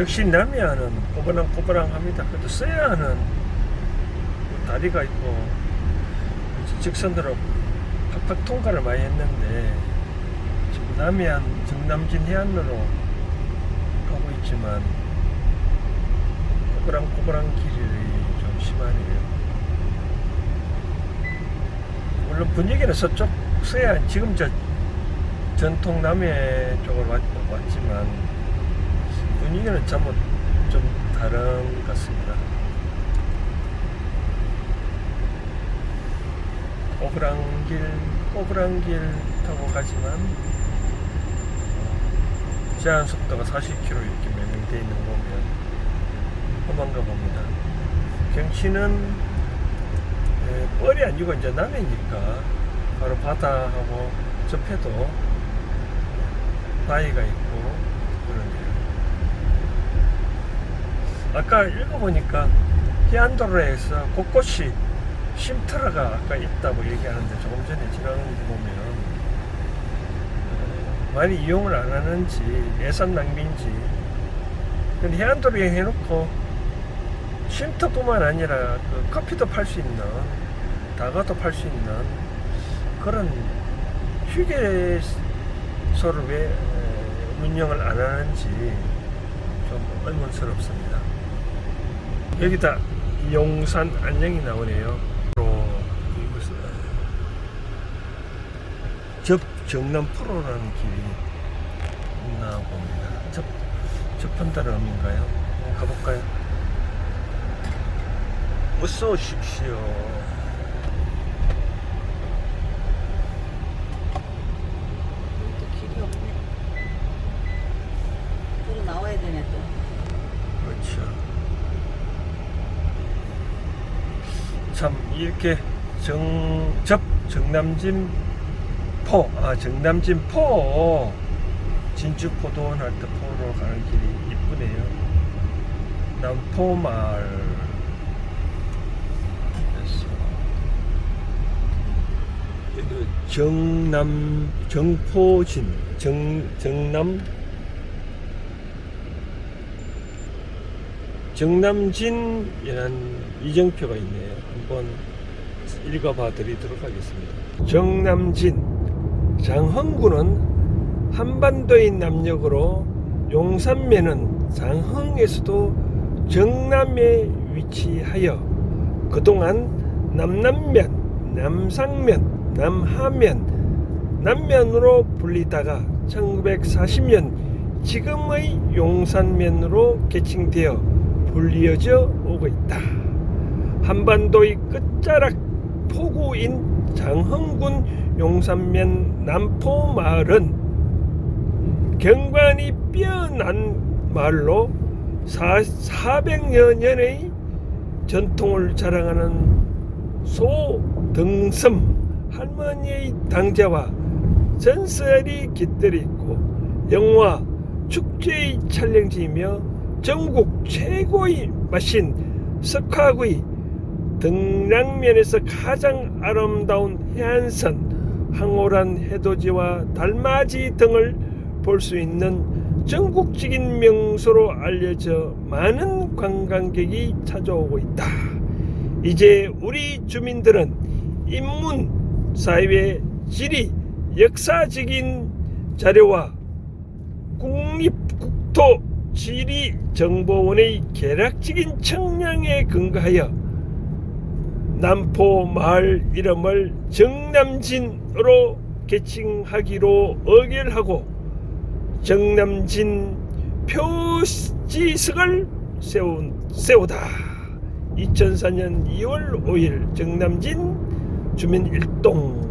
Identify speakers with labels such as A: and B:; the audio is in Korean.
A: 역시 남해안은 꼬부랑꼬부랑합니다. 그래도 서해안은 다리가 있고 직선으로 팍팍 통과를 많이 했는데 지금 남해안 정남진 해안로로 가고 있지만 꼬부랑꼬부랑 길이 좀 심하네요. 물론 분위기는 서쪽 서해안 지금 저 전통 남해 쪽으로 왔, 왔지만 분위기는 전부 좀 다른 것 같습니다. 꼬부랑길 꼬부랑길 타고 가지만 어, 제한 속도가 40km 이렇게 명명되어 있는 거 보면 험한가 봅니다. 경치는 에, 뻘이 아니고 이제 남해니까 바로 바다하고 접해도 바위가 있고 그러네요. 아까 읽어보니까 해안도로에서 곳곳이 쉼터가 아까 있다고 얘기하는데 조금 전에 지나간 거 보면 어, 많이 이용을 안 하는지 예산 낭비인지 해안도로에 해놓고 쉼터뿐만 아니라 그 커피도 팔 수 있는 다가도 팔 수 있는 그런 휴게소를 왜 어, 운영을 안 하는지 좀 의문스럽습니다. 여기 다 용산 안녕이 나오네요. 로 이곳은 접 정남 프로라는 길이 있나 봅니다. 접 접한다는 의미인가요? 가볼까요? 어서 오십시오.
B: 또 길이 없네. 들어 나와야 되네 또.
A: 그렇죠. 참 이렇게 정접 정남진 포, 아 정남진 포. 진주 포도원 할때 포로 가는 길이 이쁘네요. 남포마을. 여기 정남 정포진 정 정남 정남진이라는 이정표가 있네요. 한번 읽어봐 드리도록 하겠습니다. 정남진 장흥군은 한반도의 남역으로 용산면은 장흥에서도 정남에 위치하여 그동안 남남면, 남상면, 남하면, 남면으로 불리다가 1940년 지금의 용산면으로 개칭되어 불리어져 오고 있다. 한반도의 끝자락 포구인 장흥군 용산면 남포 마을은 경관이 뛰어난 마을로 400여 년의 전통을 자랑하는 소등섬 할머니의 당자와 전설이 깃들어 있고 영화 축제의 촬영지이며 전국 최고의 맛인 석화구이 등량면에서 가장 아름다운 해안선 황홀한 해돋이와 달맞이 등을 볼 수 있는 전국적인 명소로 알려져 많은 관광객이 찾아오고 있다. 이제 우리 주민들은 인문, 사회, 지리, 역사적인 자료와 국립 국토 지리정보원의 계략적인 청량에 근거하여 남포 마을 이름을 정남진으로 개칭하기로 의결하고 정남진 표지석을 세운, 세우다. 2004년 2월 5일 정남진 주민 일동